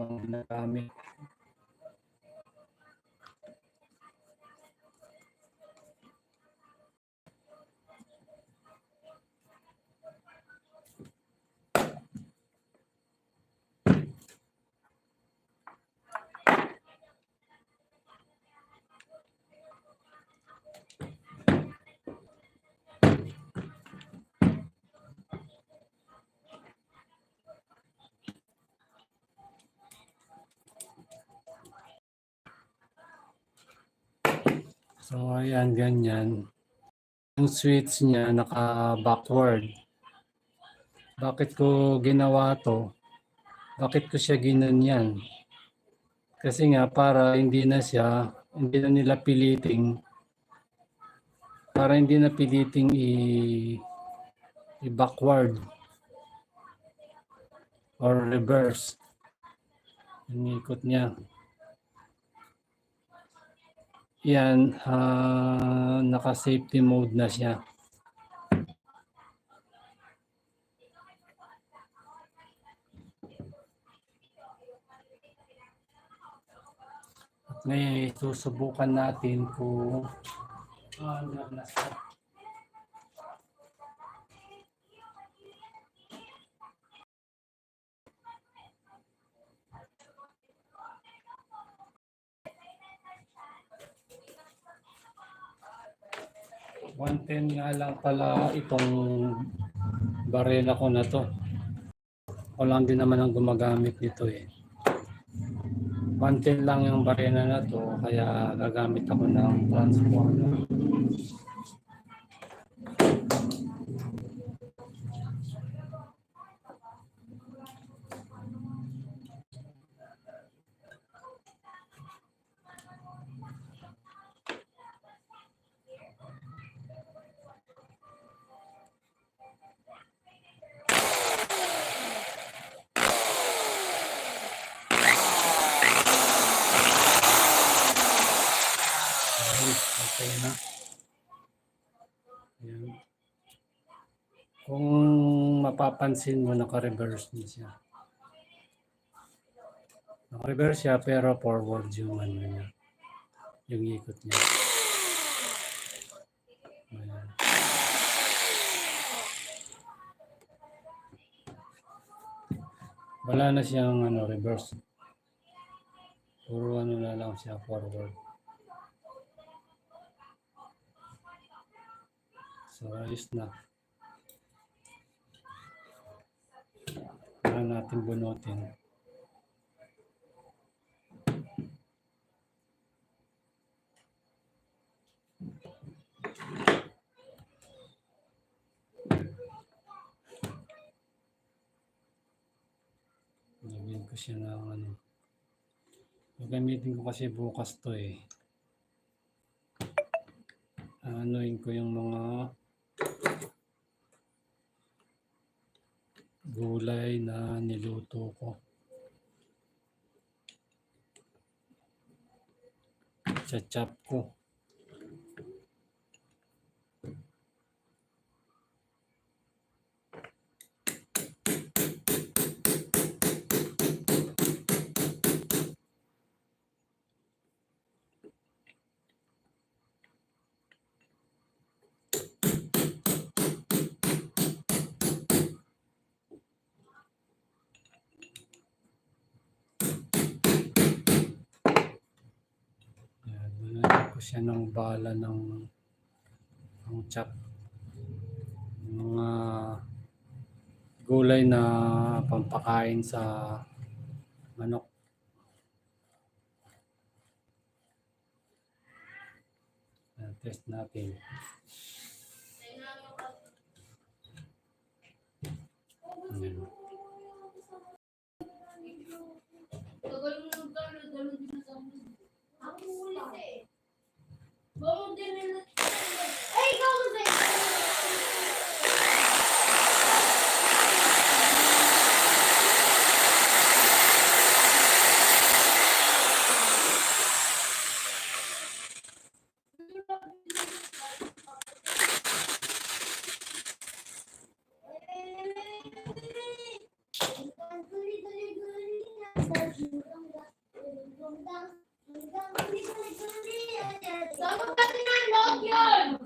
habang ginagamit. So, ayan, ganyan. Yung switch niya naka-backward. Bakit ko ginawa to? Bakit ko siya ginanyan? Kasi nga, para hindi na siya, hindi na nila piliting, para hindi na piliting i, i-backward or reverse. Yung ikot niya. Yan, uh, naka-safety mode na siya. At ngayon, susubukan natin kung ah, uh, nasa 110 nga lang pala itong barela ko na to. O lang din naman ang gumagamit nito eh. 110 lang yung barena na to kaya gagamit ako ng transformer. Okay na. Ayan. Kung mapapansin mo, naka-reverse na siya. Naka-reverse siya pero forward yung ano niya. Yung ikot niya. Ayan. Wala na siyang ano, reverse. Puro ano na lang siya forward. So, ayos na. Kailangan natin bunutin. Lagyan ko siya ng ano. Gagamitin ko kasi bukas to eh. Anoin ko yung mga gulay na niluto ko. Chachap ko. Yan, nalagyan ko siya ng bala ng ng chop. Mga gulay na pampakain sa manok. Yan, test natin. Yan. Tagal mo nang talo, dalo din na sa amin. Ako ulit eh. Dapat natin ang log yun!